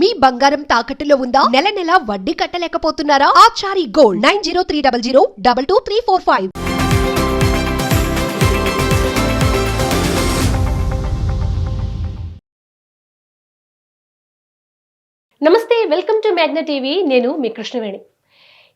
మీ బంగారం తాకట్టులో ఉందా? నెల నెల వడ్డీ కట్టలేకపోతున్నారా? Achari gold nine zero three double zero double two three four five. నమస్తే వెల్కమ్ టు మ్యాగ్న టీవీ. నేను మీ కృష్ణవేణి.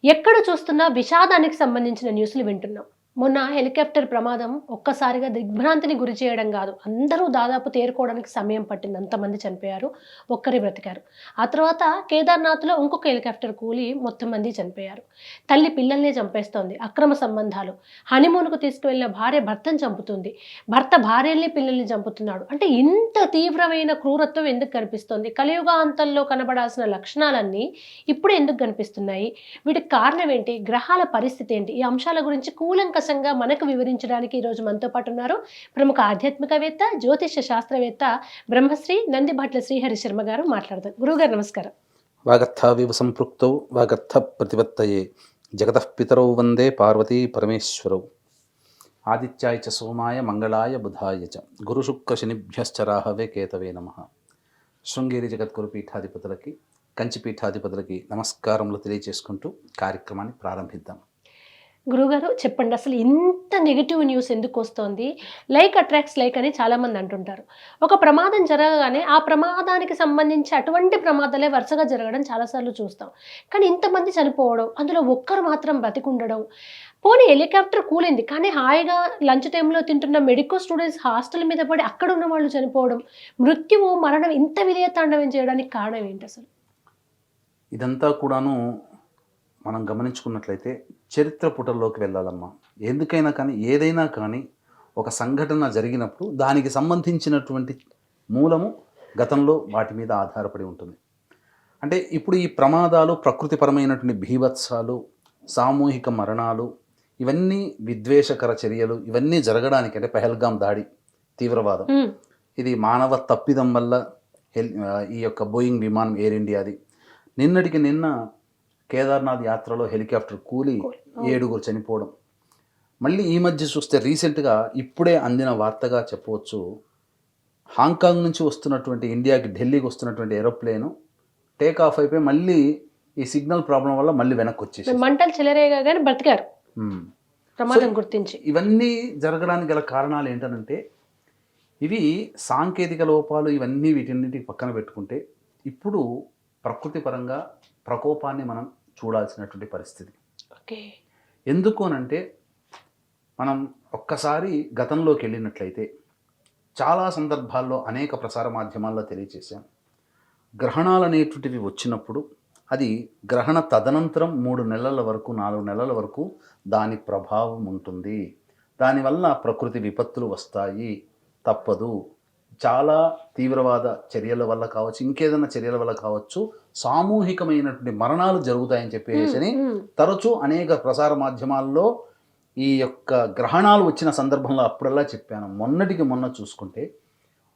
ఎక్కడ చూస్తున్నా విషాదానికి సంబంధించిన న్యూస్లు వింటున్నాం. మొన్న హెలికాప్టర్ ప్రమాదం ఒక్కసారిగా దిగ్భ్రాంతిని గురి చేయడం కాదు. అందరూ దాదాపు తేరుకోవడానికి సమయం పట్టింది. అంతమంది చనిపోయారు ఒక్కరే బ్రతికారు. ఆ తర్వాత కేదార్నాథ్లో ఇంకొక హెలికాప్టర్ కూలి మొత్తం మంది చనిపోయారు. తల్లి పిల్లల్ని చంపేస్తోంది. అక్రమ సంబంధాలు. హనీమూన్కు తీసుకువెళ్ళిన భార్య భర్తను చంపుతుంది. భర్త భార్యల్ని పిల్లల్ని చంపుతున్నాడు. అంటే ఇంత తీవ్రమైన క్రూరత్వం ఎందుకు కనిపిస్తోంది? కలియుగాంతంలో కనబడాల్సిన లక్షణాలన్నీ ఇప్పుడు ఎందుకు కనిపిస్తున్నాయి? వీటికి కారణం ఏంటి? గ్రహాల పరిస్థితి ఏంటి? ఈ అంశాల గురించి కూలంకషంగా మనకు వివరించడానికి ఈరోజు మనతో పాటు ఉన్నారు ప్రముఖ ఆధ్యాత్మికవేత్త జ్యోతిష శాస్త్రవేత్త బ్రహ్మశ్రీ నందిభట్ల శ్రీహరి శర్మ గారు మాట్లాడతారు గురువుగారు నమస్కారం. వాగర్థావివ సంపృక్తౌ వాగర్థ ప్రతిపత్తయే. జగతః పితరౌ వందే పార్వతీ పరమేశ్వరౌ. ఆదిత్యాయ చ సోమాయ మంగళాయ బుధాయ చ. గురుశుక్రశనిభ్యశ్చ రాహవే కేతవే నమ. శృంగేరి జగద్గురు పీఠాధిపతులకి కంచి పీఠాధిపతులకి నమస్కారములు తెలియజేసుకుంటూ కార్యక్రమాన్ని ప్రారంభిద్దాం. గురుగారు చెప్పండి అసలు ఇంత నెగిటివ్ న్యూస్ ఎందుకు వస్తోంది? లైక్ అట్రాక్ట్స్ లైక్ అని చాలామంది అంటుంటారు. ఒక ప్రమాదం జరగగానే ఆ ప్రమాదానికి సంబంధించి అటువంటి ప్రమాదాలే వరుసగా జరగడం చాలాసార్లు చూస్తాం. కానీ ఇంతమంది చనిపోవడం అందులో ఒక్కరు మాత్రం బతికుండడం. పోనీ హెలికాప్టర్ కూలింది కానీ హాయిగా లంచ్ టైంలో తింటున్న మెడికల్ స్టూడెంట్స్ హాస్టల్ మీద పడి అక్కడ ఉన్న వాళ్ళు చనిపోవడం మృత్యువు మరణం ఇంత విలయతాండవం చేయడానికి కారణం ఏంటి అసలు? ఇదంతా కూడాను మనం గమనించుకున్నట్లయితే చరిత్ర పుటల్లోకి వెళ్ళాలమ్మా. ఎందుకైనా కానీ ఏదైనా కానీ ఒక సంఘటన జరిగినప్పుడు దానికి సంబంధించినటువంటి మూలము గతంలో వాటి మీద ఆధారపడి ఉంటుంది. అంటే ఇప్పుడు ఈ ప్రమాదాలు ప్రకృతిపరమైనటువంటి భీభత్సాలు సామూహిక మరణాలు ఇవన్నీ విద్వేషకర చర్యలు ఇవన్నీ జరగడానికి అంటే పహల్గాం దాడి తీవ్రవాదం. ఇది మానవ తప్పిదం వల్ల ఈ యొక్క బోయింగ్ విమానం ఎయిర్ ఇండియాది. నిన్నటికి నిన్న కేదార్నాథ్ యాత్రలో హెలికాప్టర్ కూలి ఏడుగురు చనిపోవడం. మళ్ళీ ఈ మధ్య చూస్తే రీసెంట్గా ఇప్పుడే అందిన వార్తగా చెప్పవచ్చు. హాంకాంగ్ నుంచి వస్తున్నటువంటి ఇండియాకి ఢిల్లీకి వస్తున్నటువంటి ఏరోప్లేను టేక్ ఆఫ్ అయిపోయి మళ్ళీ ఈ సిగ్నల్ ప్రాబ్లం వల్ల మళ్ళీ వెనక్కి వచ్చేసి మంటలు చెలరేగా కానీ బ్రతికారు. ప్రమాదం గుర్తించి. ఇవన్నీ జరగడానికి గల కారణాలు ఏంటనంటే ఇవి సాంకేతిక లోపాలు ఇవన్నీ వీటన్నిటికి పక్కన పెట్టుకుంటే ఇప్పుడు ప్రకృతి పరంగా ప్రకోపాన్ని మనం చూడాల్సినటువంటి పరిస్థితి. ఓకే. ఎందుకు అనంటే మనం ఒక్కసారి గతంలోకి వెళ్ళినట్లయితే చాలా సందర్భాల్లో అనేక ప్రసార మాధ్యమాల్లో తెలియచేశాం. గ్రహణాలు అనేటువంటివి వచ్చినప్పుడు అది గ్రహణ తదనంతరం మూడు నెలల వరకు నాలుగు నెలల వరకు దాని ప్రభావం ఉంటుంది. దానివల్ల ప్రకృతి విపత్తులు వస్తాయి. తప్పదు. చాలా తీవ్రవాద చర్యల వల్ల కావచ్చు ఇంకేదైనా చర్యల వల్ల కావచ్చు సామూహికమైనటువంటి మరణాలు జరుగుతాయని చెప్పేసి అని తరచూ అనేక ప్రసార మాధ్యమాల్లో ఈ యొక్క గ్రహణాలు వచ్చిన సందర్భంలో అప్పుడల్లా చెప్పాను. మొన్నటికి మొన్న చూసుకుంటే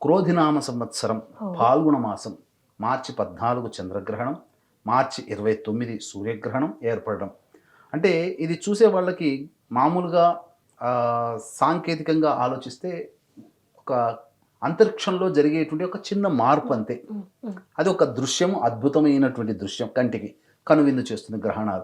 క్రోధినామ సంవత్సరం. పాల్గొన మాసం మార్చి పద్నాలుగు చంద్రగ్రహణం మార్చి ఇరవై తొమ్మిది సూర్యగ్రహణం ఏర్పడడం. అంటే ఇది చూసే వాళ్ళకి మామూలుగా సాంకేతికంగా ఆలోచిస్తే ఒక అంతరిక్షంలో జరిగేటువంటి ఒక చిన్న మార్పు అంతే. అది ఒక దృశ్యం అద్భుతమైనటువంటి దృశ్యం కంటికి కనువిందు చేస్తుంది గ్రహణాలు.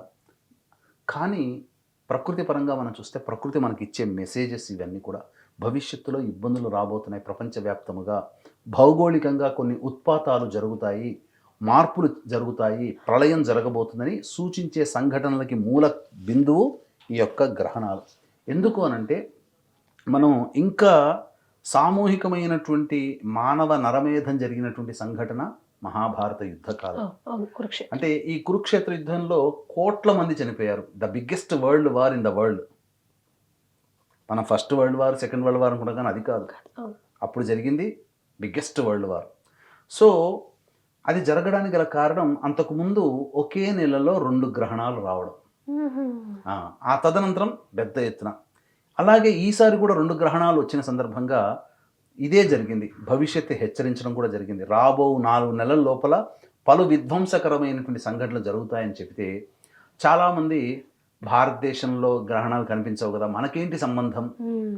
కానీ ప్రకృతి పరంగా మనం చూస్తే ప్రకృతి మనకి ఇచ్చే మెసేజెస్ ఇవన్నీ కూడా భవిష్యత్తులో ఇబ్బందులు రాబోతున్నాయి ప్రపంచవ్యాప్తముగా. భౌగోళికంగా కొన్ని ఉత్పాతాలు జరుగుతాయి మార్పులు జరుగుతాయి ప్రళయం జరగబోతుందని సూచించే సంఘటనలకి మూల బిందువు ఈ యొక్క గ్రహణాలు. ఎందుకు అనంటే మనం ఇంకా సామూహికమైనటువంటి మానవ నరమేధం జరిగినటువంటి సంఘటన మహాభారత యుద్ధకాలం అంటే ఈ కురుక్షేత్ర యుద్ధంలో కోట్ల మంది చనిపోయారు. The biggest world war in the world మన first world war second world war అనుకుంటాం కానీ అది కాదు. అప్పుడు జరిగింది బిగ్గెస్ట్ వరల్డ్ వార్ సో అది జరగడానికి గల కారణం అంతకుముందు ఒకే నెలలో రెండు గ్రహణాలు రావడం. ఆ తదనంతరం పెద్ద ఎత్తున అలాగే ఈసారి కూడా రెండు గ్రహణాలు వచ్చిన సందర్భంగా ఇదే జరిగింది. భవిష్యత్తు హెచ్చరించడం కూడా జరిగింది. రాబో నాలుగు నెలల లోపల పలు విధ్వంసకరమైనటువంటి సంఘటనలు జరుగుతాయని చెబితే చాలామంది భారతదేశంలో గ్రహణాలు కనిపించవు కదా మనకేంటి సంబంధం.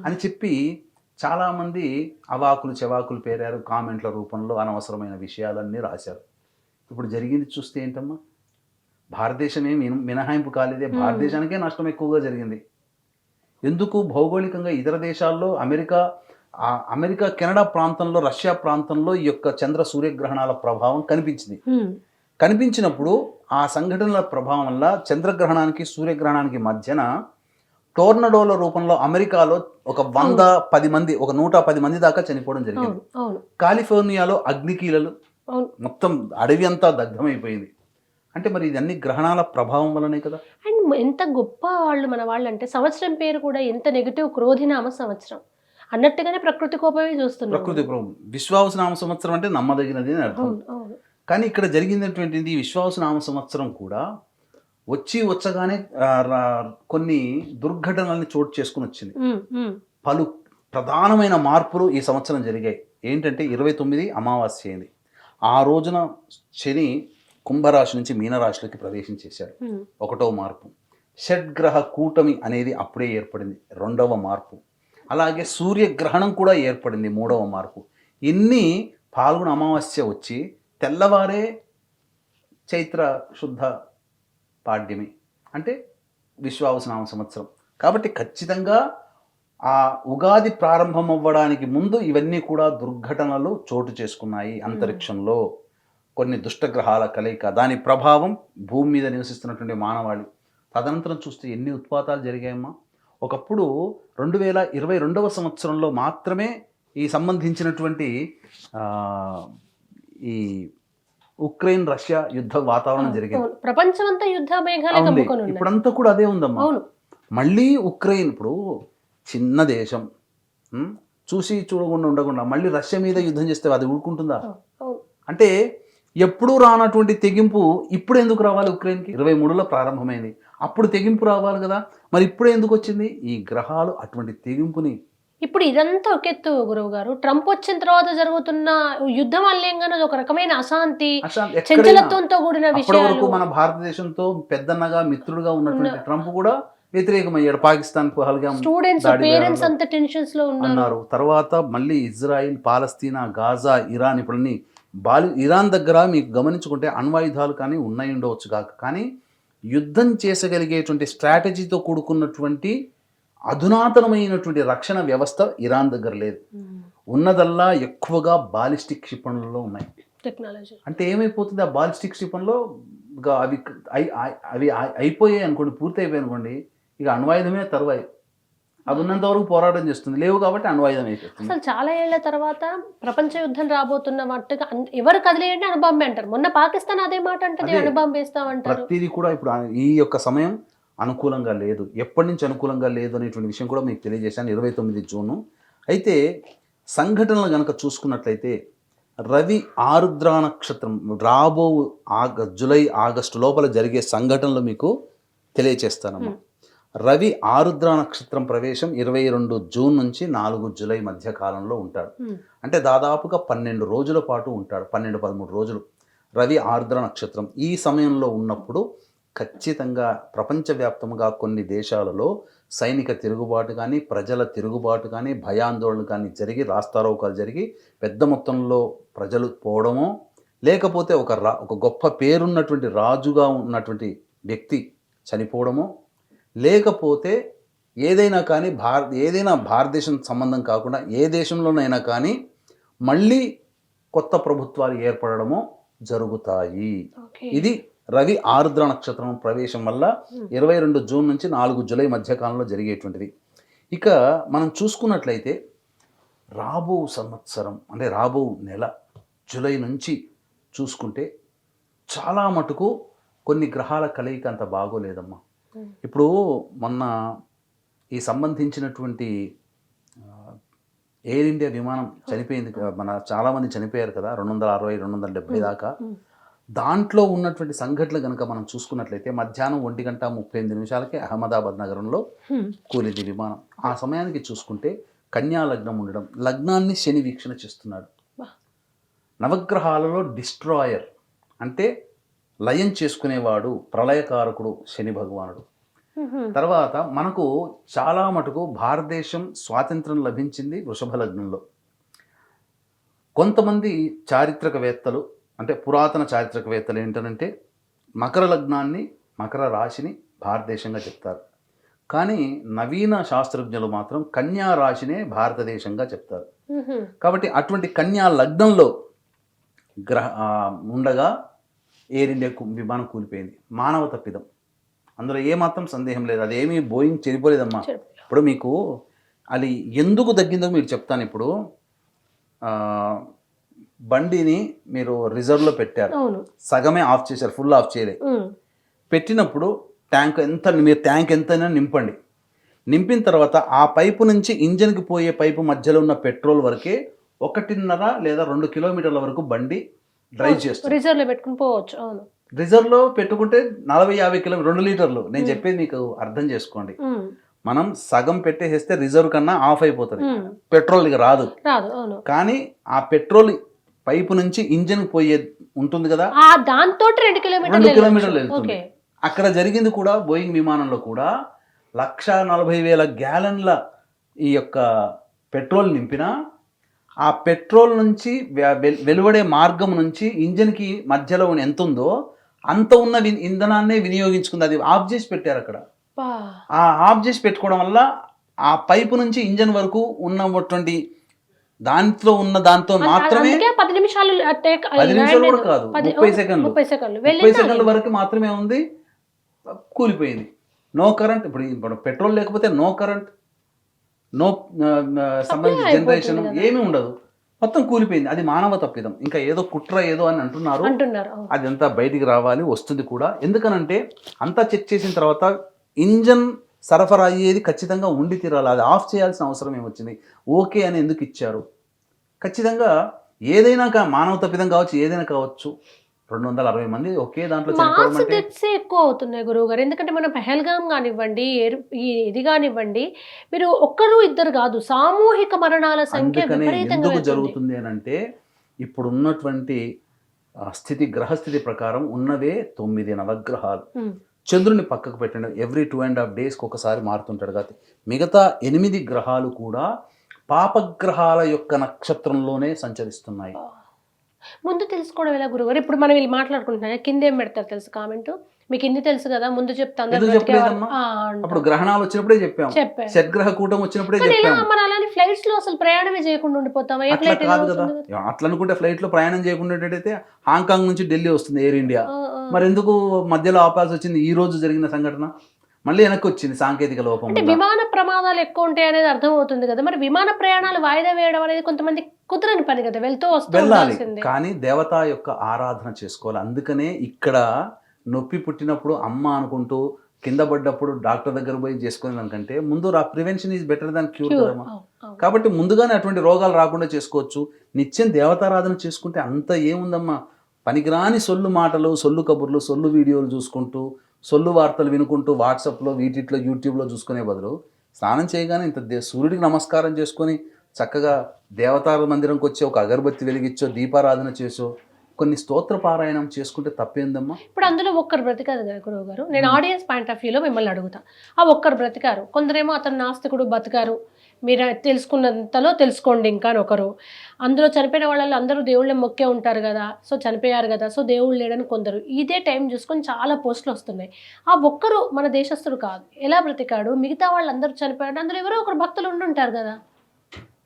అని చెప్పి చాలామంది అవాకులు చెవాకులు పేరారు కామెంట్ల రూపంలో అనవసరమైన విషయాలన్నీ రాశారు. ఇప్పుడు జరిగింది చూస్తే ఏంటమ్మా? భారతదేశమే మిన- మినహాయింపు కాలేదే. భారతదేశానికే నష్టం ఎక్కువగా జరిగింది. ఎందుకు భౌగోళికంగా ఇతర దేశాల్లో అమెరికా ఆ అమెరికా కెనడా ప్రాంతంలో రష్యా ప్రాంతంలో ఈ యొక్క చంద్ర సూర్యగ్రహణాల ప్రభావం కనిపించింది. కనిపించినప్పుడు ఆ సంఘటనల ప్రభావం వల్ల చంద్రగ్రహణానికి సూర్యగ్రహణానికి మధ్యన టోర్నడోల రూపంలో అమెరికాలో ఒక వంద పది మంది ఒక నూట పది మంది దాకా చనిపోవడం జరిగింది. కాలిఫోర్నియాలో అగ్నికీలలు మొత్తం అడవి అంతా దగ్ధమైపోయింది. అంటే మరి ఇదన్నీ గ్రహణాల ప్రభావం వల్లనే కదా? అండ్ ఎంత గొప్ప వాళ్ళు మన వాళ్ళు అంటే సంవత్సరం పేరు కూడా ఎంత నెగిటివ్ క్రోధినామ సంవత్సరం. అన్నట్టుగానే ప్రకృతి కోపమే చూస్తున్నాం. ప్రకృతి ప్రభావం విశ్వావసనామ సంవత్సరం అంటే నమ్మదగినది అని అర్థం. కానీ ఇక్కడ జరిగినటువంటిది విశ్వాసనామ సంవత్సరం కూడా వచ్చి వచ్చగానే కొన్ని దుర్ఘటనల్ని చోటు చేసుకుని వచ్చింది. పలు ప్రధానమైన మార్పులు ఈ సంవత్సరం జరిగాయి. ఏంటంటే ఇరవై తొమ్మిది అమావాస్య అయింది ఆ రోజున శని కుంభరాశి నుంచి మీనరాశిలోకి ప్రవేశం చేశాడు హ్మ్. ఒకటో మార్పు. షడ్గ్రహ కూటమి అనేది అప్పుడే ఏర్పడింది. రెండవ మార్పు. అలాగే సూర్యగ్రహణం కూడా ఏర్పడింది మూడవ మార్పు. ఇన్ని పాల్గొన అమావాస్య వచ్చి తెల్లవారే చైత్ర శుద్ధ పాడ్యమి. అంటే విశ్వావసనామ సంవత్సరం. కాబట్టి ఖచ్చితంగా ఆ ఉగాది ప్రారంభం అవ్వడానికి ముందు ఇవన్నీ కూడా దుర్ఘటనలు చోటు చేసుకున్నాయి అంతరిక్షంలో. కొన్ని దుష్టగ్రహాల కలయిక దాని ప్రభావం భూమి మీద నివసిస్తున్నటువంటి మానవాళి. తదనంతరం చూస్తే ఎన్ని ఉత్పాతాలు జరిగాయమ్మా. ఒకప్పుడు రెండు వేల ఇరవై రెండవ సంవత్సరంలో మాత్రమే ఈ సంబంధించినటువంటి ఆ, ఈ ఉక్రెయిన్ రష్యా యుద్ధ వాతావరణం జరిగింది. అవును. ప్రపంచమంతా యుద్ధ మేఘాలే ఇప్పుడంతా కూడా అదే ఉందమ్మా. మళ్ళీ ఉక్రెయిన్ ఇప్పుడు చిన్న దేశం? చూసి చూడకుండా ఉండకుండా మళ్ళీ రష్యా మీద యుద్ధం చేస్తే అది ఊరుకుంటుందా? అంటే ఎప్పుడూ రానటువంటి తెగింపు ఇప్పుడు ఎందుకు రావాలి ఉక్రెయిన్కి? ఇరవై మూడులో ప్రారంభమైంది. అప్పుడు తెగింపు రావాలి కదా. మరి ఇప్పుడు ఎందుకు వచ్చింది? ఈ గ్రహాలు అటువంటి తెగింపుని. ఇప్పుడు ఇదంతా ఒక ఎత్తు గురువు గారు. ట్రంప్ వచ్చిన తర్వాత జరుగుతున్న యుద్ధం వల్లేంగానే ఒక రకమైన అశాంతి చంచలత్వంతో కూడిన వరకు మన భారతదేశంతో పెద్దన్నగా మిత్రుడుగా ఉన్నటువంటి ట్రంప్ కూడా వ్యతిరేకమయ్యాడు. Pakistan students parents. అంత టెన్షన్స్లో ఉన్నారు తర్వాత మళ్ళీ ఇజ్రాయిల్ పాలస్తీనా గాజా ఇరాన్ ఇప్పుడు బాలి ఇరాన్ దగ్గర మీకు గమనించుకుంటే అణ్వాయుధాలు కానీ ఉన్నాయి ఉండవచ్చు కాక. కానీ యుద్ధం చేసగలిగేటువంటి స్ట్రాటజీతో కూడుకున్నటువంటి అధునాతనమైనటువంటి రక్షణ వ్యవస్థ ఇరాన్ దగ్గర లేదు. ఉన్నదల్లా ఎక్కువగా బాలిస్టిక్ క్షిపణులలో ఉన్నాయి. టెక్నాలజీ. అంటే ఏమైపోతుంది? ఆ బాలిస్టిక్ క్షిపణిలో అవి అవి అయి- అయిపోయాయి అనుకోండి పూర్తి అయిపోయాయి అనుకోండి ఇక అణ్వాయుధమే తరువాయి. అది ఉన్నంత వరకు పోరాటం చేస్తుంది. లేవు కాబట్టి అణ్వాయుధం అయిపోతుంది. అసలు చాలా ఏళ్ళ తర్వాత ప్రపంచ యుద్ధం రాబోతున్న మట్టుగా ఎవరు కదిలేయండి అణుబాంబే అంటారు. మొన్న పాకిస్తాన్ అదే మాట అంటది అదే. అణుబాంబు వేస్తామంటారు ప్రతిదీ కూడా ఇప్పుడు ఈ యొక్క సమయం అనుకూలంగా లేదు. ఎప్పటి నుంచి అనుకూలంగా లేదు అనేటువంటి విషయం కూడా మీకు తెలియజేశాను ఇరవై తొమ్మిది జూను. అయితే సంఘటనలు కనుక చూసుకున్నట్లయితే రవి ఆరుద్ర నక్షత్రం రాబో ఆగ జూలై ఆగస్టు లోపల జరిగే సంఘటనలు మీకు తెలియచేస్తానమ్మా. రవి ఆరుద్ర నక్షత్రం ప్రవేశం ఇరవై రెండు జూన్ నుంచి నాలుగు జూలై మధ్య కాలంలో ఉంటాడు. అంటే దాదాపుగా పన్నెండు రోజుల పాటు ఉంటాడు. పన్నెండు పదమూడు రోజులు. రవి ఆర్ద్ర నక్షత్రం. ఈ సమయంలో ఉన్నప్పుడు ఖచ్చితంగా ప్రపంచవ్యాప్తంగా కొన్ని దేశాలలో సైనిక తిరుగుబాటు కానీ ప్రజల తిరుగుబాటు కానీ భయాందోళన కానీ జరిగి రాస్తారోకాలు జరిగి పెద్ద మొత్తంలో ప్రజలు పోవడమో లేకపోతే ఒక రా ఒక గొప్ప పేరున్నటువంటి రాజుగా ఉన్నటువంటి వ్యక్తి చనిపోవడమో లేకపోతే ఏదైనా కానీ భారత ఏదైనా భారతదేశం సంబంధం కాకుండా ఏ దేశంలోనైనా కానీ మళ్ళీ కొత్త ప్రభుత్వాలు ఏర్పడడమో జరుగుతాయి. ఇది రవి ఆరుద్ర నక్షత్రం ప్రవేశం వల్ల ఇరవై రెండు జూన్ నుంచి నాలుగు జూలై మధ్యకాలంలో జరిగేటువంటిది. ఇక మనం చూసుకున్నట్లయితే రాబో సంవత్సరం అంటే రాబో నెల జూలై నుంచి చూసుకుంటే చాలా మటుకు కొన్ని గ్రహాల కలయిక అంత బాగోలేదమ్మా. ఇప్పుడు మొన్న ఈ సంబంధించినటువంటి ఎయిర్ ఇండియా విమానం చనిపోయింది మన చాలామంది చనిపోయారు కదా రెండు వందల అరవై రెండు వందల డెబ్బై దాకా. దాంట్లో ఉన్నటువంటి సంఘటనలు కనుక మనం చూసుకున్నట్లయితే మధ్యాహ్నం ఒంటి గంట ముప్పై ఎనిమిది నిమిషాలకి అహ్మదాబాద్ నగరంలో. కూలింది విమానం ఆ సమయానికి చూసుకుంటే కన్యా లగ్నం ఉండడం లగ్నాన్ని శని వీక్షణ చేస్తున్నాడు. నవగ్రహాలలో డిస్ట్రాయర్ అంటే లయం చేసుకునేవాడు ప్రళయకారకుడు శని భగవానుడు. తర్వాత మనకు చాలా మటుకు భారతదేశం స్వాతంత్రం లభించింది వృషభ లగ్నంలో కొంతమంది చారిత్రకవేత్తలు అంటే పురాతన చారిత్రకవేత్తలు ఏంటంటే మకర లగ్నాన్ని మకర రాశిని భారతదేశంగా చెప్తారు కానీ నవీన శాస్త్రజ్ఞులు మాత్రం కన్యా రాశినే భారతదేశంగా చెప్తారు. కాబట్టి అటువంటి కన్యా లగ్నంలో గ్రహ ఉండగా ఎయిర్ ఇండియా విమానం కూలిపోయింది. మానవ తప్పిదం అందులో ఏమాత్రం సందేహం లేదు. అదేమీ బోయింగ్ చెడిపోలేదమ్మా. చెడు. ఇప్పుడు మీకు అది ఎందుకు తగ్గిందో మీరు చెప్తాను. ఇప్పుడు బండిని మీరు రిజర్వ్లో పెట్టారు. సగమే ఆఫ్ చేశారు. ఫుల్ ఆఫ్ చేయలేదు. పెట్టినప్పుడు ట్యాంక్ ఎంత మీరు ట్యాంక్ ఎంతైనా నింపండి. నింపిన తర్వాత ఆ పైపు నుంచి ఇంజన్కి పోయే పైపు మధ్యలో ఉన్న పెట్రోల్ వరకే ఒకటిన్నర లేదా రెండు కిలోమీటర్ల వరకు బండి డ్రైవ్ చేస్తుంది రిజర్వ్లో పెట్టుకుని పోవచ్చు అవును. రిజర్వ్లో పెట్టుకుంటే నలభై యాభై కిలోమీటర్ రెండు లీటర్లు. నేను చెప్పేది మీకు అర్థం చేసుకోండి. మనం సగం పెట్టేసేస్తే రిజర్వ్ కన్నా ఆఫ్ అయిపోతుంది. పెట్రోల్ ఇక రాదు. రాదు కానీ ఆ పెట్రోల్ పైపు నుంచి ఇంజన్ పోయే ఉంటుంది కదా? దాంతో రెండు కిలోమీటర్లు రెండు కిలోమీటర్లు. వెళ్తుంది. అక్కడ జరిగింది కూడా బోయింగ్ విమానంలో కూడా లక్ష నలభై వేల గ్యాలన్ల ఈ యొక్క పెట్రోల్ నింపినా ఆ పెట్రోల్ నుంచి వెలువడే మార్గం నుంచి ఇంజన్కి మధ్యలో ఎంత ఉందో అంత ఉన్న ఇంధనాన్నే వినియోగించుకుంది. అది ఆఫ్ చేసి పెట్టారు అక్కడ. ఆ ఆఫ్ చేసి పెట్టుకోవడం వల్ల ఆ పైపు నుంచి ఇంజన్ వరకు ఉన్నటువంటి దాంట్లో ఉన్న దాంతో మాత్రమే పది నిమిషాలు టేక్ పది నిమిషాలు కూడా కాదు, ముప్పై సెకండ్లు. ముప్పై సెకండ్లు? వరకు మాత్రమే ఉంది. కూలిపోయింది. No current. ఇప్పుడు ఇప్పుడు పెట్రోల్ లేకపోతే నో కరెంట్. నో సంబంధించిన జనరేషన్. ఏమీ ఉండదు. మొత్తం కూలిపోయింది. అది మానవ తప్పిదం. ఇంకా ఏదో కుట్ర ఏదో అని అంటున్నారు. అది అంతా బయటికి రావాలి వస్తుంది కూడా. ఎందుకనంటే అంతా చెక్ చేసిన తర్వాత ఇంజన్ సరఫరా అయ్యేది ఖచ్చితంగా ఉండి తీరాలి. అది ఆఫ్ చేయాల్సిన అవసరం ఏమొచ్చింది ఓకే అని ఎందుకు ఇచ్చారు? ఖచ్చితంగా ఏదైనా కా మానవ తప్పిదం కావచ్చు ఏదైనా కావచ్చు. రెండు వందల అరవై మంది ఒకే దాంట్లో మాస్ డెత్స్ ఎక్కువ అవుతున్నాయి గురువు గారు ఎందుకంటే మనం పెహల్గాం కానివ్వండి ఇది కానివ్వండి మీరు ఒక్కరు ఇద్దరు కాదు సామూహిక మరణాల సంఖ్య ఎందుకు. జరుగుతుంది అని అంటే ఇప్పుడు ఉన్నటువంటి స్థితి గ్రహస్థితి ప్రకారం ఉన్నవే తొమ్మిది నవగ్రహాలు. చంద్రుని పక్కకు పెట్టండి ఎవ్రీ టూ అండ్ హాఫ్ డేస్కి ఒకసారి మారుతుంటాడు కాబట్టి. మిగతా ఎనిమిది గ్రహాలు కూడా పాపగ్రహాల యొక్క నక్షత్రంలోనే సంచరిస్తున్నాయి. ముందు తెలుసుకోవడం ఎలా గురుగారు? ఇప్పుడు మనం వీళ్ళు మాట్లాడుకుంటున్నాం కింద ఏం పెడతారు తెలుసు కామెంట్? మీకు ఇన్ని తెలుసు కదా ముందు చెప్తా అందరూ ఎందుకు బ్రతికేవాళ్ళు. చెప్పలేదమ్మా? ఆ, అంటారు. అప్పుడు గ్రహణాలు వచ్చినప్పుడే చెప్పాం. షడ్గ్రహ కూటం వచ్చినప్పుడే మన అలానే ఫ్లైట్స్లో అసలు ప్రయాణమే చేయకుండా ఉండిపోతాం? కాదు కదా. అట్లా అనుకుంటే ఫ్లైట్లో ప్రయాణం చేయకుండా అయితే హాంకాంగ్ నుంచి ఢిల్లీ వస్తుంది ఎయిర్ ఇండియా మరి ఎందుకు మధ్యలో ఆపాల్సి వచ్చింది ఈ రోజు జరిగిన సంఘటన? మళ్ళీ వెనక్కి వచ్చింది సాంకేతిక లోపం అంటే. విమాన ప్రమాదాలు ఎక్కువ ఉంటాయి అనేది అర్థం అవుతుంది కదా. మరి విమాన ప్రయాణాలు వాయిదా వేయడం అనేది కొంతమంది కుదరని పని కదా. వెళ్తూ వస్తూ వెళ్ళాలి. కానీ దేవత యొక్క ఆరాధన చేసుకోవాలి. అందుకనే ఇక్కడ నొప్పి పుట్టినప్పుడు అమ్మ అనుకుంటూ కింద పడ్డప్పుడు డాక్టర్ దగ్గర పోయి చేసుకునే దానికంటే ముందు రా prevention is better than cure. కదమ్మా. కాబట్టి ముందుగానే అటువంటి రోగాలు రాకుండా చేసుకోవచ్చు. నిత్యం దేవతారాధన చేసుకుంటే అంత ఏముందమ్మా? పనికిరాని సొల్లు మాటలు సొల్లు కబుర్లు సొల్లు వీడియోలు చూసుకుంటూ సొల్లు వార్తలు వినుకుంటూ వాట్సాప్లో వీటిట్లో యూట్యూబ్లో చూసుకునే బదులు స్నానం చేయగానే ఇంత దే- సూర్యుడికి నమస్కారం చేసుకొని చక్కగా దేవతార మందిరంకి వచ్చి ఒక అగరబత్తి వెలిగించో దీపారాధన చేసో కొన్ని స్తోత్ర పారాయణం చేసుకుంటే తప్పేందమ్మా? ఇప్పుడు అందులో ఒక్కరు బ్రతికారు కదా గురువు గారు? నేను ఆడియన్స్ పాయింట్ ఆఫ్ వ్యూలో మిమ్మల్ని అడుగుతా. ఆ ఒక్కరు బ్రతికారు. కొందరేమో అతను నాస్తికుడు బతికారు. మీరు తెలుసుకున్నంతలో తెలుసుకోండి ఇంకా ఒకరు. అందులో చనిపోయిన వాళ్ళలో అందరూ దేవుళ్ళని మొక్కే ఉంటారు కదా సో చనిపోయారు కదా సో దేవుళ్ళు లేడని కొందరు. ఇదే టైం చూసుకొని చాలా పోస్టులు వస్తున్నాయి. ఆ ఒక్కరు మన దేశస్తుడు కాదు. ఎలా బ్రతికాడు? మిగతా వాళ్ళందరూ చనిపోయాడు అందులో ఎవరో ఒకరు భక్తులు ఉండి ఉంటారు కదా.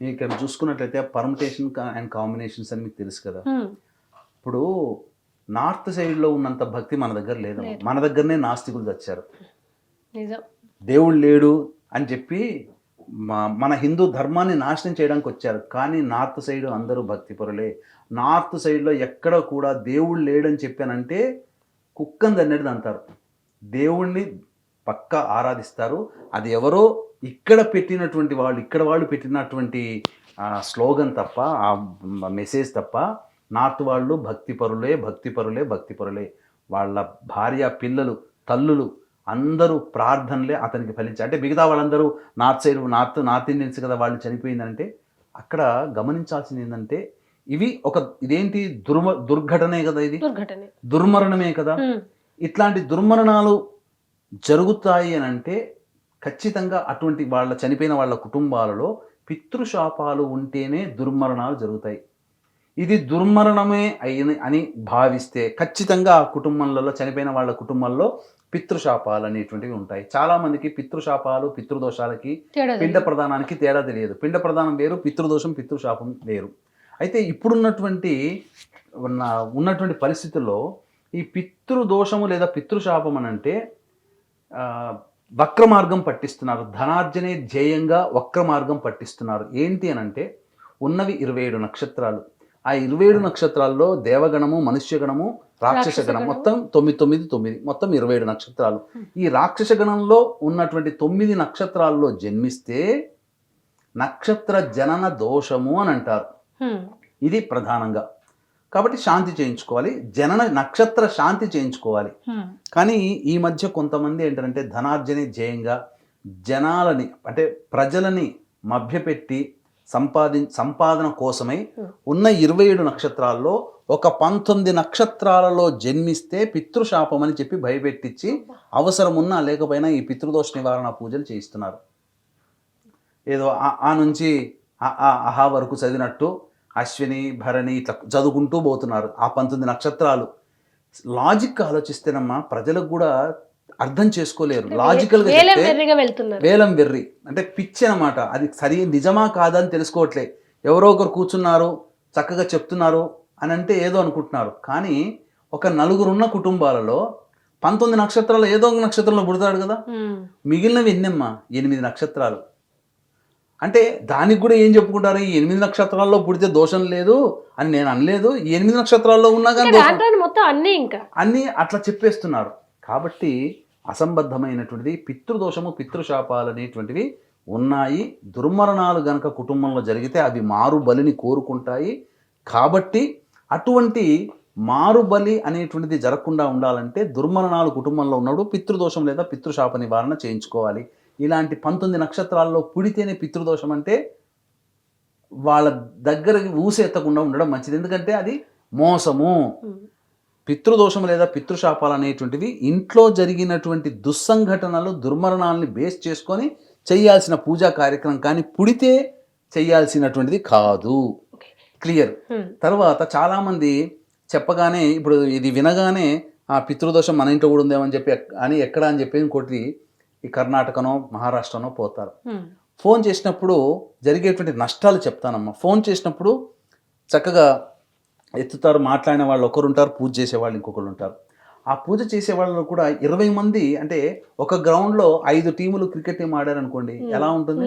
ఇక్కడ చూసుకున్నట్లయితే పర్ముటేషన్ అండ్ కాంబినేషన్స్ అని మీకు తెలుసు కదా. ఇప్పుడు నార్త్ సైడ్లో ఉన్నంత భక్తి మన దగ్గర లేదు. మన దగ్గరనే నాస్తికులు తెచ్చారు. దేవుడు లేడు అని చెప్పి మన హిందూ ధర్మాన్ని నాశనం చేయడానికి వచ్చారు. కానీ నార్త్ సైడ్ అందరూ భక్తిపరులే. నార్త్ సైడ్లో ఎక్కడ కూడా దేవుడు లేడని చెప్పానంటే కుక్కని దన్నది అంటారు. దేవుణ్ణి పక్కా ఆరాధిస్తారు. అది ఎవరో ఇక్కడ పెట్టినటువంటి వాళ్ళు ఇక్కడ వాళ్ళు పెట్టినటువంటి స్లోగన్ తప్ప ఆ మెసేజ్ తప్ప నార్త్ వాళ్ళు భక్తిపరులే భక్తిపరులే భక్తిపరులే. వాళ్ళ భార్య పిల్లలు తల్లులు అందరూ ప్రార్థనలే అతనికి ఫలించాయి. అంటే మిగతా వాళ్ళందరూ north side north north Indians కదా వాళ్ళు చనిపోయిందంటే అక్కడ గమనించాల్సింది ఏంటంటే ఇవి ఒక ఇదేంటి దుర్మ దుర్ఘటనే కదా ఇది? దుర్మరణమే కదా. ఇట్లాంటి దుర్మరణాలు జరుగుతాయి అని అంటే ఖచ్చితంగా అటువంటి వాళ్ళ చనిపోయిన వాళ్ళ కుటుంబాలలో పితృశాపాలు ఉంటేనే దుర్మరణాలు జరుగుతాయి. ఇది దుర్మరణమే అయిన అని భావిస్తే ఖచ్చితంగా ఆ కుటుంబంలో చనిపోయిన వాళ్ళ కుటుంబంలో పితృశాపాలు అనేటువంటివి ఉంటాయి. చాలా మందికి పితృశాపాలు పితృదోషాలకి పిండ ప్రధానానికి తేడా తెలియదు. పిండ ప్రధానం వేరు పితృదోషం పితృశాపం వేరు. అయితే ఇప్పుడున్నటువంటి ఉన్న ఉన్నటువంటి పరిస్థితుల్లో ఈ పితృదోషము లేదా పితృశాపం అని అంటే వక్ర మార్గం పట్టిస్తున్నారు. ధనార్జనే ధ్యేయంగా వక్ర మార్గం పట్టిస్తున్నారు. ఏంటి అని అంటే ఉన్నవి ఇరవై ఏడు నక్షత్రాలు. ఆ ఇరవై ఏడు నక్షత్రాల్లో దేవగణము మనుష్యగణము రాక్షస గణం. మొత్తం తొమ్మిది తొమ్మిది తొమ్మిది. మొత్తం ఇరవై ఏడు నక్షత్రాలు. ఈ రాక్షస గణంలో ఉన్నటువంటి తొమ్మిది నక్షత్రాల్లో జన్మిస్తే నక్షత్ర జనన దోషము అని అంటారు. ఇది ప్రధానంగా. కాబట్టి శాంతి చేయించుకోవాలి. జనన నక్షత్ర శాంతి చేయించుకోవాలి. కానీ ఈ మధ్య కొంతమంది ఏంటంటే ధనార్జనే జయంగా జనాలని అంటే ప్రజలని మభ్యపెట్టి సంపాది సంపాదన కోసమై ఉన్న ఇరవై ఏడు నక్షత్రాల్లో ఒక పంతొమ్మిది నక్షత్రాలలో జన్మిస్తే పితృశాపం అని చెప్పి భయపెట్టించి అవసరం ఉన్నా లేకపోయినా ఈ పితృదోష నివారణ పూజలు చేయిస్తున్నారు. ఏదో ఆ- నుంచి అహా వరకు చదివినట్టు అశ్విని భరణి ఇట్లా చదువుకుంటూ పోతున్నారు ఆ పంతొమ్మిది నక్షత్రాలు. లాజిక్ ఆలోచిస్తేనమ్మా ప్రజలకు కూడా అర్థం చేసుకోలేరు. లాజికల్గా వేలం వెర్రి. అంటే పిచ్చి అనమాట అది సరి నిజమా కాదా అని తెలుసుకోవట్లే. ఎవరో ఒకరు కూర్చున్నారు చక్కగా చెప్తున్నారు అని అంటే ఏదో అనుకుంటున్నారు. కానీ ఒక నలుగురున్న కుటుంబాలలో పంతొమ్మిది నక్షత్రాలు ఏదో ఒక నక్షత్రంలో పుడతాడు కదా. మిగిలినవి ఎన్నమ్మా? ఎనిమిది నక్షత్రాలు. అంటే దానికి కూడా ఏం చెప్పుకుంటారు? ఈ ఎనిమిది నక్షత్రాల్లో పుడితే దోషం లేదు అని నేను అనలేదు. ఈ ఎనిమిది నక్షత్రాల్లో ఉన్నా కానీ మొత్తం అన్నీ ఇంకా. అన్నీ అట్లా చెప్పేస్తున్నారు. కాబట్టి అసంబద్ధమైనటువంటిది పితృదోషము పితృశాపాలు అనేటువంటివి ఉన్నాయి. దుర్మరణాలు గనక కుటుంబంలో జరిగితే అవి మారు బలిని కోరుకుంటాయి. కాబట్టి అటువంటి మారు బలి అనేటువంటిది జరగకుండా ఉండాలంటే దుర్మరణాలు కుటుంబంలో ఉన్నప్పుడు పితృదోషం లేదా పితృశాప నివారణ చేయించుకోవాలి ఇలాంటి పంతొమ్మిది నక్షత్రాల్లో పుడితేనే పితృదోషం అంటే వాళ్ళ దగ్గరకి ఊసెత్తకుండా ఉండడం మంచిది ఎందుకంటే అది మోసము. పితృదోషం లేదా పితృశాపాలు అనేటువంటివి ఇంట్లో జరిగినటువంటి దుస్సంఘటనలు దుర్మరణాలని బేస్ చేసుకొని చేయాల్సిన పూజా కార్యక్రమం కానీ పుడితే చేయాల్సినటువంటిది కాదు. క్లియర్. తర్వాత చాలామంది చెప్పగానే ఇప్పుడు ఇది వినగానే ఆ పితృదోషం మన ఇంట్లో కూడా ఉందేమని చెప్పి అని ఎక్కడ అని చెప్పి ఇంకోటి ఈ కర్ణాటకనో మహారాష్ట్రనో పోతారు. ఫోన్ చేసినప్పుడు జరిగేటువంటి నష్టాలు చెప్తానమ్మా ఫోన్ చేసినప్పుడు చక్కగా ఎత్తుతారు మాట్లాడిన వాళ్ళు ఒకరు ఉంటారు పూజ చేసే వాళ్ళు ఇంకొకరు ఉంటారు ఆ పూజ చేసే వాళ్ళు కూడా ఇరవై మంది అంటే ఒక గ్రౌండ్లో ఐదు టీములు క్రికెట్ టీం ఆడారనుకోండి ఎలా ఉంటుంది?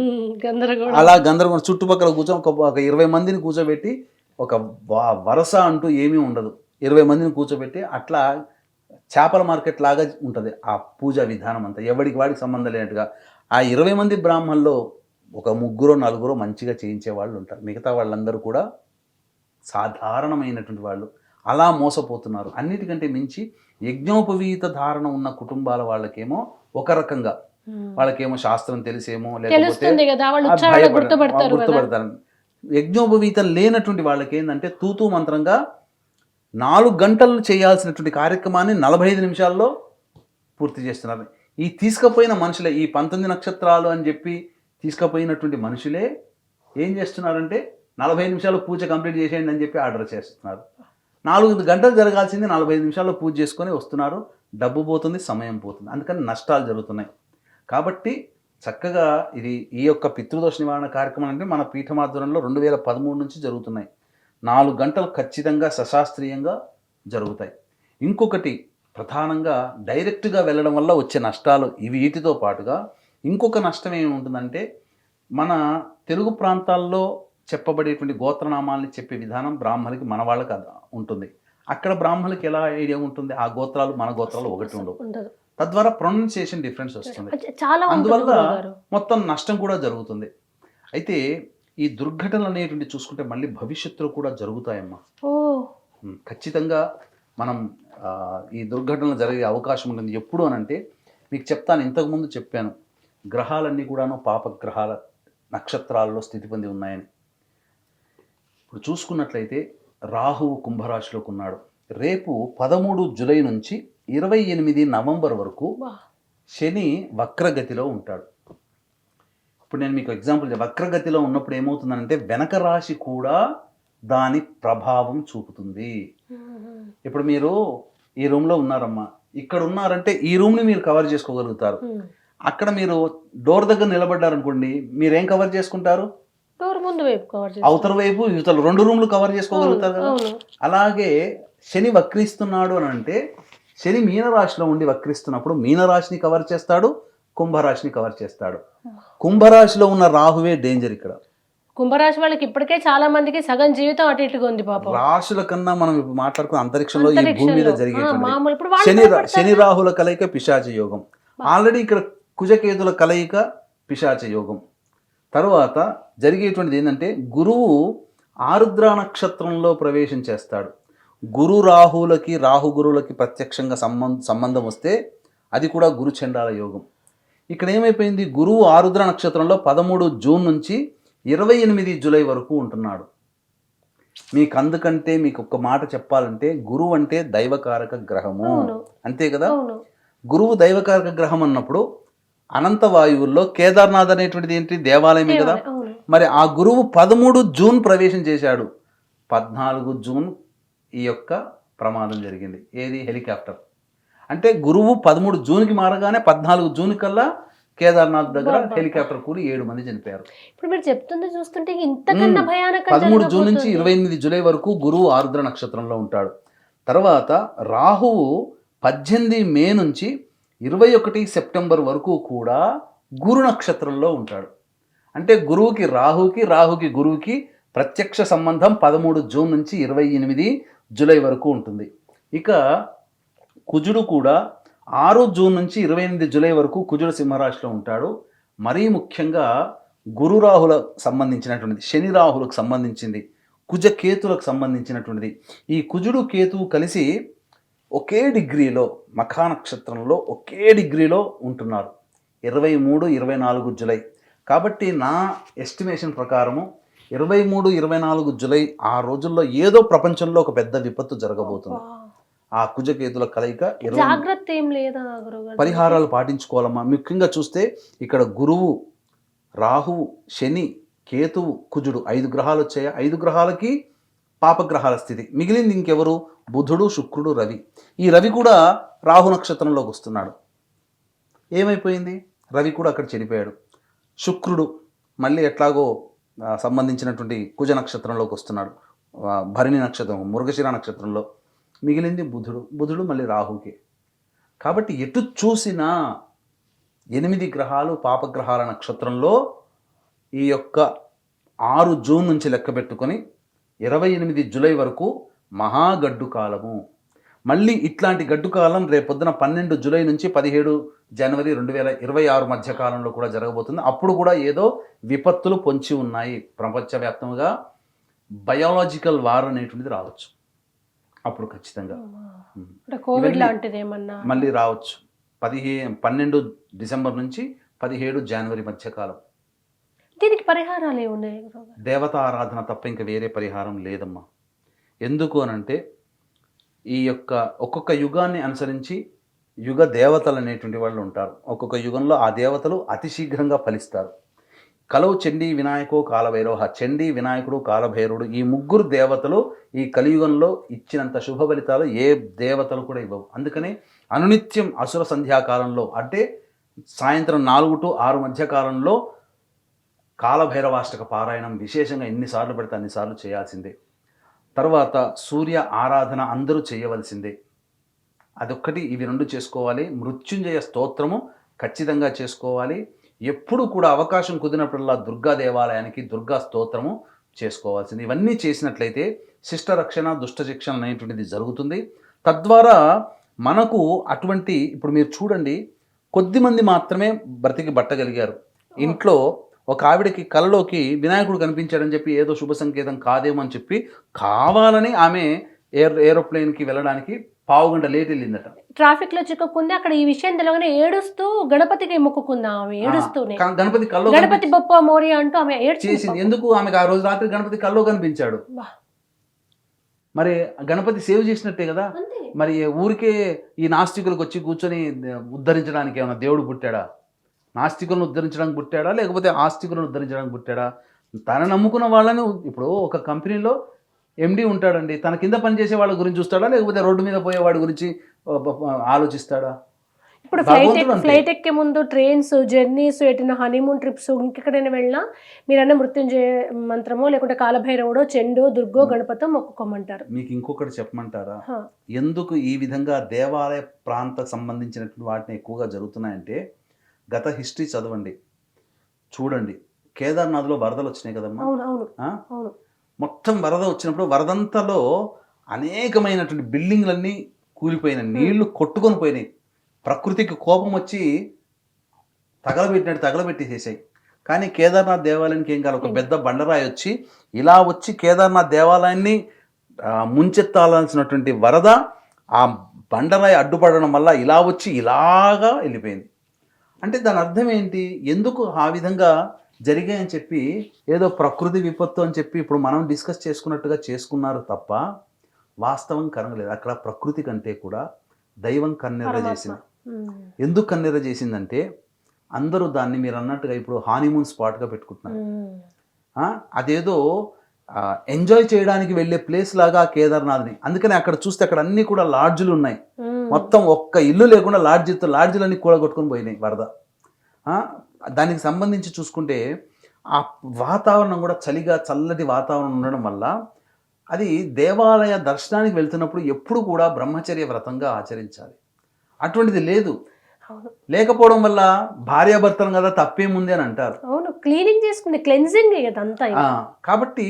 అలా గందరగోళం చుట్టుపక్కల కూర్చొని ఒక ఒక ఇరవై మందిని కూర్చోబెట్టి ఒక వరస అంటూ ఏమీ ఉండదు. ఇరవై మందిని కూర్చోబెట్టి అట్లా చేపల మార్కెట్ లాగా ఉంటుంది ఆ పూజా విధానం అంతా. ఎవడికి వాడికి సంబంధం లేనట్టుగా ఆ ఇరవై మంది బ్రాహ్మణుల్లో ఒక ముగ్గురు నలుగురు మంచిగా చేయించే వాళ్ళు ఉంటారు. మిగతా వాళ్ళందరూ కూడా సాధారణమైనటువంటి వాళ్ళు. అలా మోసపోతున్నారు. అన్నిటికంటే మించి యజ్ఞోపవీత ధారణ ఉన్న కుటుంబాల వాళ్ళకేమో ఒక రకంగా. వాళ్ళకేమో శాస్త్రం తెలిసేమో లేకపోతే గుర్తుపడతారు యజ్ఞోపవీతం లేనటువంటి వాళ్ళకి ఏంటంటే తూతూ మంత్రంగా నాలుగు గంటలు చేయాల్సినటువంటి కార్యక్రమాన్ని నలభై ఐదు నిమిషాల్లో పూర్తి చేస్తున్నారు. ఈ తీసుకుపోయిన మనుషులే ఈ పంతొమ్మిది నక్షత్రాలు అని చెప్పి తీసుకుపోయినటువంటి మనుషులే ఏం చేస్తున్నారంటే నలభై నిమిషాలు పూజ కంప్లీట్ చేసేయండి అని చెప్పి ఆర్డర్ చేస్తున్నారు. నాలుగు గంటలు జరగాల్సింది నలభై ఐదు నిమిషాల్లో పూజ చేసుకొని వస్తున్నారు. డబ్బు పోతుంది సమయం పోతుంది. అందుకని నష్టాలు జరుగుతున్నాయి. కాబట్టి చక్కగా ఇది ఈ యొక్క పితృదోష నివారణ కార్యక్రమం అంటే మన పీఠమాధ్వర్యంలో రెండు వేల పదమూడు నుంచి జరుగుతున్నాయి. నాలుగు గంటలు ఖచ్చితంగా సశాస్త్రీయంగా జరుగుతాయి. ఇంకొకటి ప్రధానంగా డైరెక్ట్గా వెళ్ళడం వల్ల వచ్చే నష్టాలు ఇవి వీటితో పాటుగా ఇంకొక నష్టం ఏమి ఉంటుందంటే మన తెలుగు ప్రాంతాల్లో చెప్పబడేటువంటి గోత్రనామాల్ని చెప్పే విధానం బ్రాహ్మణులకి మన వాళ్ళకి ఉంటుంది. అక్కడ బ్రాహ్మణులకి ఎలా ఐడియా ఉంటుంది? ఆ గోత్రాలు మన గోత్రాలు ఒకటి ఉండవు. తద్వారా ప్రొనౌన్సియేషన్ డిఫరెన్స్ వస్తుంది. అందువల్ల. మొత్తం నష్టం కూడా జరుగుతుంది. అయితే ఈ దుర్ఘటనలు అనేటువంటి చూసుకుంటే మళ్ళీ భవిష్యత్తులో కూడా జరుగుతాయమ్మా. ఖచ్చితంగా మనం ఈ దుర్ఘటనలు జరిగే అవకాశం ఉంటుంది. ఎప్పుడు అని అంటే మీకు చెప్తాను ఇంతకుముందు చెప్పాను. గ్రహాలన్నీ కూడాను పాపగ్రహాల నక్షత్రాల్లో స్థితి పొంది ఉన్నాయని. ఇప్పుడు చూసుకున్నట్లయితే రాహువు కుంభరాశిలోకి ఉన్నాడు. రేపు పదమూడు జూలై నుంచి ఇరవై ఎనిమిది నవంబర్ వరకు. శని వక్రగతిలో ఉంటాడు. ఇప్పుడు నేను మీకు ఎగ్జాంపుల్ వక్రగతిలో ఉన్నప్పుడు ఏమవుతుందంటే వెనక రాశి కూడా దాని ప్రభావం చూపుతుంది. ఇప్పుడు మీరు ఈ రూమ్లో ఉన్నారమ్మా. ఇక్కడ ఉన్నారంటే ఈ రూమ్ని మీరు కవర్ చేసుకోగలుగుతారు. అక్కడ మీరు డోర్ దగ్గర నిలబడ్డారనుకోండి మీరేం కవర్ చేసుకుంటారు? డోర్ ముందు వైపు కవర్ అవతల వైపు ఇవతల రెండు రూమ్లు కవర్ చేసుకోగలుగుతారు కదా? అలాగే శని వక్రిస్తున్నాడు అని అంటే శని మీనరాశిలో ఉండి వక్రిస్తున్నప్పుడు మీనరాశిని కవర్ చేస్తాడు కుంభరాశిని కవర్ చేస్తాడు. కుంభరాశిలో ఉన్న రాహువే డేంజర్ ఇక్కడ. కుంభరాశి వాళ్ళకి ఇప్పటికే చాలా మందికి సగం జీవితం అటు ఇటుగా ఉంది పాపం. రాశుల కన్నా మనం ఇప్పుడు మాట్లాడుకున్న అంతరిక్షంలో ఈ భూమి మీద వాళ్ళు శని. శని రాహుల కలయిక పిశాచ యోగం. ఆల్రెడీ ఇక్కడ కుజకేతుల కలయిక పిశాచ యోగం. తరువాత జరిగేటువంటిది ఏంటంటే గురువు ఆరుద్ర నక్షత్రంలో ప్రవేశం చేస్తాడు. గురు రాహులకి రాహు గురువులకి ప్రత్యక్షంగా సంబంధం సంబంధం వస్తే అది కూడా గురు చండాల యోగం. ఇక్కడ ఏమైపోయింది? గురువు ఆరుద్ర నక్షత్రంలో పదమూడు జూన్ నుంచి ఇరవై ఎనిమిది జూలై వరకు ఉంటున్నాడు. మీకు అందుకంటే మీకు ఒక మాట చెప్పాలంటే గురువు అంటే దైవకారక గ్రహము. అంతే కదా? గురువు దైవకారక గ్రహం అన్నప్పుడు అనంత వాయువుల్లో కేదార్నాథ్ అనేటువంటిది ఏంటి? దేవాలయమే కదా? మరి ఆ గురువు పదమూడు జూన్ ప్రవేశం చేశాడు. పద్నాలుగు జూన్ ఈ యొక్క ప్రమాదం జరిగింది. ఏది? హెలికాప్టర్. అంటే గురువు పదమూడు జూన్కి మారగానే పద్నాలుగు జూన్ కల్లా కేదార్నాథ్ దగ్గర. హెలికాప్టర్ కూలి ఏడు మంది చనిపోయారు. ఇప్పుడు మీరు చెప్తుంది చూస్తుంటే ఇంతకన్నా. భయానక పదమూడు జూన్ నుంచి ఇరవై ఎనిమిది జూలై వరకు గురువు ఆరుద్ర నక్షత్రంలో ఉంటాడు. తర్వాత రాహువు పద్దెనిమిది మే నుంచి ఇరవై ఒకటి సెప్టెంబర్ వరకు కూడా గురు నక్షత్రంలో ఉంటాడు. అంటే గురువుకి రాహుకి రాహుకి గురువుకి ప్రత్యక్ష సంబంధం పదమూడు జూన్ నుంచి ఇరవై ఎనిమిది జూలై వరకు ఉంటుంది. ఇక కుజుడు కూడా ఆరు జూన్ నుంచి ఇరవై ఎనిమిది జూలై వరకు కుజుడు సింహరాశిలో ఉంటాడు. మరీ ముఖ్యంగా గురు రాహుల సంబంధించినటువంటిది శని రాహులకు సంబంధించింది కుజ కేతులకు సంబంధించినటువంటిది. ఈ కుజుడు కేతువు కలిసి ఒకే డిగ్రీలో మఖా నక్షత్రంలో ఒకే డిగ్రీలో ఉంటున్నారు. ఇరవై మూడు ఇరవై నాలుగు జులై. కాబట్టి నా ఎస్టిమేషన్ ప్రకారము ఇరవై మూడు ఇరవై నాలుగు జులై ఆ రోజుల్లో ఏదో ప్రపంచంలో ఒక పెద్ద విపత్తు జరగబోతుంది. ఆ కుజకేతుల కలయిక జాగ్రత్త ఏం లేదా గురువు పరిహారాలు పాటించుకోవాలమ్మా. ముఖ్యంగా చూస్తే ఇక్కడ గురువు రాహువు శని కేతువు కుజుడు ఐదు గ్రహాలు వచ్చాయి? ఐదు గ్రహాలకి పాపగ్రహాల స్థితి. మిగిలింది ఇంకెవరు? బుధుడు శుక్రుడు రవి. ఈ రవి కూడా రాహు నక్షత్రంలోకి వస్తున్నాడు. ఏమైపోయింది? రవి కూడా అక్కడ చనిపోయాడు. శుక్రుడు మళ్ళీ ఎట్లాగో సంబంధించినటువంటి కుజ నక్షత్రంలోకి వస్తున్నాడు. భరిణి భరణి నక్షత్రం మృగశిర నక్షత్రంలో. మిగిలింది బుధుడు. బుధుడు మళ్ళీ రాహుకే. కాబట్టి ఎటు చూసినా ఎనిమిది గ్రహాలు పాపగ్రహాల నక్షత్రంలో ఈ యొక్క ఆరు జూన్ నుంచి లెక్క పెట్టుకొని ఇరవై ఎనిమిది జూలై వరకు మహాగడ్డు కాలము. మళ్ళీ ఇట్లాంటి గడ్డు కాలం రేపొద్దున పన్నెండు జూలై నుంచి పదిహేడు జనవరి రెండు వేల ఇరవై ఆరు మధ్య కాలంలో కూడా జరగబోతుంది. అప్పుడు కూడా ఏదో విపత్తులు పొంచి ఉన్నాయి. ప్రపంచవ్యాప్తంగా బయాలజికల్ వార్ అనేటువంటిది రావచ్చు. అప్పుడు ఖచ్చితంగా. కోవిడ్ లాంటిది ఏమన్నా? మళ్ళీ రావచ్చు. పదిహే పన్నెండు డిసెంబర్ నుంచి పదిహేడు జనవరి మధ్యకాలం దీనికి పరిహారాలు ఏమున్నాయి? దేవత ఆరాధన తప్ప ఇంకా వేరే పరిహారం లేదమ్మా. ఎందుకు అనంటే ఈ యొక్క ఒక్కొక్క యుగాన్ని అనుసరించి యుగ దేవతలు అనేటువంటి వాళ్ళు ఉంటారు. ఒక్కొక్క యుగంలో ఆ దేవతలు అతి శీఘ్రంగా ఫలిస్తారు. కలవు చండీ వినాయకు కాలభైరవ చండీ వినాయకుడు కాలభైరవుడు ఈ ముగ్గురు దేవతలు ఈ కలియుగంలో ఇచ్చినంత శుభ ఫలితాలు ఏ దేవతలు కూడా ఇవ్వవు. అందుకనే అనునిత్యం అసుర సంధ్యాకాలంలో అంటే సాయంత్రం నాలుగు టు ఆరు మధ్య కాలంలో కాలభైరవాష్టక పారాయణం విశేషంగా ఎన్నిసార్లు పడితే అన్నిసార్లు చేయాల్సిందే. తర్వాత సూర్య ఆరాధన అందరూ చేయవలసిందే. అదొక్కటి ఇవి రెండు చేసుకోవాలి. మృత్యుంజయ స్తోత్రము ఖచ్చితంగా చేసుకోవాలి. ఎప్పుడు కూడా అవకాశం కుదిరినప్పుడల్లా దుర్గా దేవాలయానికి దుర్గా స్తోత్రము చేసుకోవాల్సింది. ఇవన్నీ చేసినట్లయితే శిష్ట రక్షణ దుష్ట శిక్షణ అనేటువంటిది జరుగుతుంది. తద్వారా మనకు అటువంటి ఇప్పుడు మీరు చూడండి కొద్దిమంది మాత్రమే బ్రతికి బట్టగలిగారు. ఇంట్లో ఒక ఆవిడకి కలలోకి వినాయకుడు కనిపించాడని చెప్పి ఏదో శుభ సంకేతం కాదేమో అని చెప్పి కావాలని ఆమె ఏర్ ఏరోప్లేన్కి వెళ్ళడానికి పావు గంట లేట్ వెళ్ళిందట. ట్రాఫిక్లో చిక్కుకుంది. అక్కడ ఈ విషయం తెలియగానే ఏడుస్తూ గణపతికి మొక్కుకుందా ఆమె ఏడుస్తూనే. గణపతి కల్లో గణపతి బొప్ప మోరియా అంటూ ఆమె చేసింది. ఎందుకు? ఆమెకు ఆ రోజు రాత్రి గణపతి కల్లో కనిపించాడు. మరి గణపతి సేవ్ చేసినట్టే కదా? మరి ఊరికే ఈ నాస్తికులకు వచ్చి కూర్చొని ఉద్ధరించడానికి ఏమైనా దేవుడు పుట్టాడా? నాస్తికులను ఉద్ధరించడానికి పుట్టాడా? లేకపోతే ఆస్తికులను ఉద్ధరించడానికి పుట్టాడా? తన నమ్ముకున్న వాళ్ళని ఇప్పుడు ఒక కంపెనీలో ఎండి ఉంటాడండి. తన కింద పనిచేసే వాళ్ళ గురించి చూస్తాడా? లేకపోతే రోడ్డు మీద పోయే వాడి గురించి ఆలోచిస్తాడా? ఇప్పుడు ఫ్లైట్. ఫ్లైట్ ఎక్కే ముందు ట్రైన్స్ జర్నీస్ ఎటైనా హనీమూన్ ట్రిప్స్ ఇంకెక్కడైనా వెళ్ళినా మీరన్న మృత్యుంజయ మంత్రమో లేకుంటే కాలభైరవుడో చెండో దుర్గో గణపతో మొక్కుకోమంటారు. మీకు ఇంకొకటి చెప్పమంటారా. ఎందుకు ఈ విధంగా దేవాలయ ప్రాంత సంబంధించినటువంటి వాటిని ఎక్కువగా జరుగుతున్నాయంటే గత హిస్టరీ చదవండి. చూడండి. కేదార్నాథ్లో వరదలు వచ్చినాయి కదమ్మా? మొత్తం వరద వచ్చినప్పుడు వరదంతలో అనేకమైనటువంటి బిల్డింగ్లన్నీ కూలిపోయినాయి. నీళ్ళు కొట్టుకొని పోయినాయి. ప్రకృతికి కోపం వచ్చి తగలబెట్టినట్టు తగలబెట్టేసేసాయి. కానీ కేదార్నాథ్ దేవాలయానికి ఏం కాదు ఒక పెద్ద బండరాయి వచ్చి ఇలా వచ్చి కేదార్నాథ్ దేవాలయాన్ని ముంచెత్తాల్సినటువంటి వరద ఆ బండరాయి అడ్డుపడడం వల్ల ఇలా వచ్చి ఇలాగా వెళ్ళిపోయింది. అంటే దాని అర్థం ఏంటి? ఎందుకు ఆ విధంగా జరిగాయని చెప్పి ఏదో ప్రకృతి విపత్తు అని చెప్పి ఇప్పుడు మనం డిస్కస్ చేసుకున్నట్టుగా చేసుకున్నారు తప్ప వాస్తవం కనగలేదు. అక్కడ ప్రకృతి కంటే కూడా దైవం కన్నెర పరమాత్మ. చేసింది. ఎందుకు కన్నెర చేసిందంటే అందరూ దాన్ని మీరు అన్నట్టుగా ఇప్పుడు హానీమూన్ స్పాట్గా పెట్టుకుంటున్నారు. అదేదో ఎంజాయ్ చేయడానికి వెళ్ళే ప్లేస్ లాగా కేదార్నాథ్ని. అందుకని అక్కడ చూస్తే అక్కడ అన్ని కూడా లాడ్జులు ఉన్నాయి. మొత్తం ఒక్క ఇల్లు లేకుండా లాడ్జితో లాడ్జీలన్నీ కూడగొట్టుకొని పోయినాయి వరద. దానికి సంబంధించి చూసుకుంటే ఆ వాతావరణం కూడా చలిగా చల్లటి వాతావరణం ఉండడం వల్ల అది దేవాలయ దర్శనానికి వెళ్తున్నప్పుడు ఎప్పుడు కూడా బ్రహ్మచర్య వ్రతంగా ఆచరించాలి. అటువంటిది లేదు. లేకపోవడం వల్ల భార్యాభర్తలు కదా తప్పేముంది అని అంటారు. అవును క్లీనింగ్ చేసుకునే క్లెన్జింగ్ కాబట్టి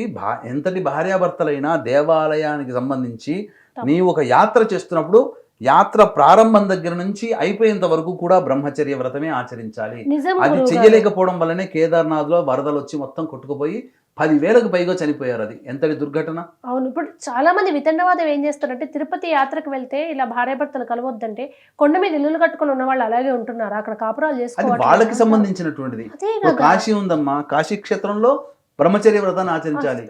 ఎంతటి భార్యాభర్తలైనా దేవాలయానికి సంబంధించి నీవు ఒక యాత్ర చేస్తున్నప్పుడు యాత్ర ప్రారంభం దగ్గర నుంచి అయిపోయేంత వరకు కూడా బ్రహ్మచర్య వ్రతమే ఆచరించాలి. అది. చెయ్యలేకపోవడం వల్లనే కేదార్నాథ్లో వరదలు వచ్చి మొత్తం కొట్టుకుపోయి పదివేలకు పైగా చనిపోయారు అది. ఎంతటి దుర్ఘటన? అవును ఇప్పుడు చాలా మంది వితండవాదం ఏం చేస్తారంటే తిరుపతి యాత్రకు వెళ్తే ఇలా భార్యాభర్తలు కలవద్దంటే కొండ మీద ఇల్లులు కట్టుకొని ఉన్న వాళ్ళు అలాగే ఉంటున్నారు. అక్కడ కాపురాలు చేసుకోవాలి వాళ్ళకి సంబంధించినటువంటిది. కాశీ ఉందమ్మా. కాశీ క్షేత్రంలో బ్రహ్మచర్య వ్రతాన్ని ఆచరించాలి.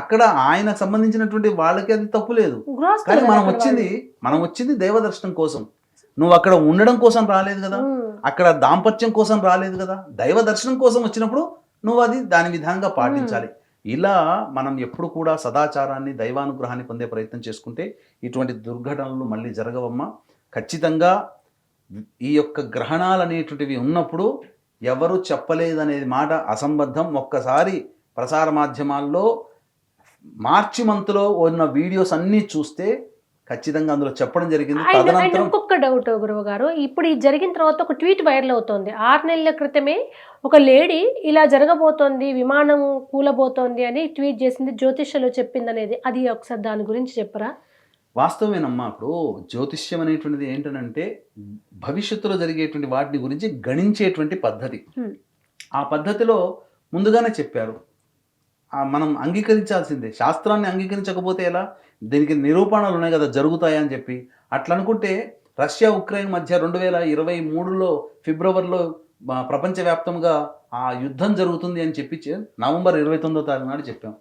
అక్కడ ఆయనకు సంబంధించినటువంటి వాళ్ళకి అది తప్పు లేదు. కానీ మనం వచ్చింది మనం వచ్చింది దైవ దర్శనం కోసం. నువ్వు అక్కడ ఉండడం కోసం రాలేదు కదా. అక్కడ దాంపత్యం కోసం రాలేదు కదా. దైవ దర్శనం కోసం వచ్చినప్పుడు నువ్వు అది దాని విధంగా పాటించాలి. ఇలా మనం ఎప్పుడు కూడా సదాచారాన్ని దైవానుగ్రహాన్ని పొందే ప్రయత్నం చేసుకుంటే ఇటువంటి దుర్ఘటనలు మళ్ళీ జరగవమ్మా. ఖచ్చితంగా ఈ యొక్క గ్రహణాలు అనేటువంటివి ఉన్నప్పుడు ఎవరు చెప్పలేదనేది మాట అసంబద్ధం. ఒక్కసారి ప్రసార మాధ్యమాల్లో మార్చి మంత్లో ఉన్న వీడియోస్ అన్నీ చూస్తే ఖచ్చితంగా అందులో చెప్పడం జరిగింది. తదనంతరం ఇంకొక డౌట్ గురువు గారు ఇప్పుడు ఇది జరిగిన తర్వాత ఒక ట్వీట్ వైరల్ అవుతోంది. ఆరు నెలల క్రితమే ఒక లేడీ ఇలా జరగబోతోంది విమానం కూలబోతోంది అని ట్వీట్ చేసింది జ్యోతిష్యలో చెప్పింది అనేది అది ఒకసారి దాని గురించి చెప్పరా? వాస్తవమేనమ్మా ఇప్పుడు జ్యోతిష్యం అనేటువంటిది ఏంటనంటే భవిష్యత్తులో జరిగేటువంటి వాటిని గురించి గణించేటువంటి పద్ధతి. ఆ పద్ధతిలో ముందుగానే చెప్పారు. మనం అంగీకరించాల్సిందే. శాస్త్రాన్ని అంగీకరించకపోతే ఎలా? దీనికి నిరూపణలు ఉన్నాయి కదా జరుగుతాయని చెప్పి. అట్లా అనుకుంటే రష్యా ఉక్రెయిన్ మధ్య రెండు వేల ఇరవై మూడులో ఫిబ్రవరిలో ప్రపంచవ్యాప్తంగా ఆ యుద్ధం జరుగుతుంది అని చెప్పి నవంబర్ ఇరవై తొమ్మిదో తారీఖు నాడు చెప్పాం.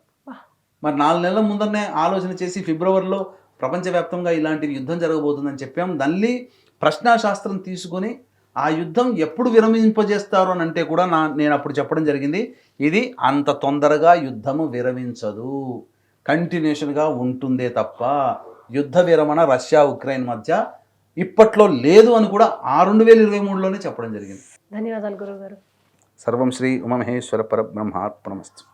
మరి నాలుగు నెలల ముందరనే ఆలోచన చేసి ఫిబ్రవరిలో ప్రపంచవ్యాప్తంగా ఇలాంటి యుద్ధం జరగబోతుందని చెప్పాం. మళ్ళీ ప్రశ్నాశాస్త్రం తీసుకొని ఆ యుద్ధం ఎప్పుడు విరమింపజేస్తారు అని అంటే కూడా నా నేను అప్పుడు చెప్పడం జరిగింది ఇది అంత తొందరగా యుద్ధము విరమించదు. కంటిన్యూషన్గా ఉంటుందే తప్ప యుద్ధ విరమణ రష్యా ఉక్రెయిన్ మధ్య ఇప్పట్లో లేదు అని కూడా ఆ రెండు వేల ఇరవై మూడులోనే చెప్పడం జరిగింది. ధన్యవాదాలు గురువు గారు సర్వం శ్రీ ఉమమహేశ్వర పరబ్రహ్మార్పణమస్తు.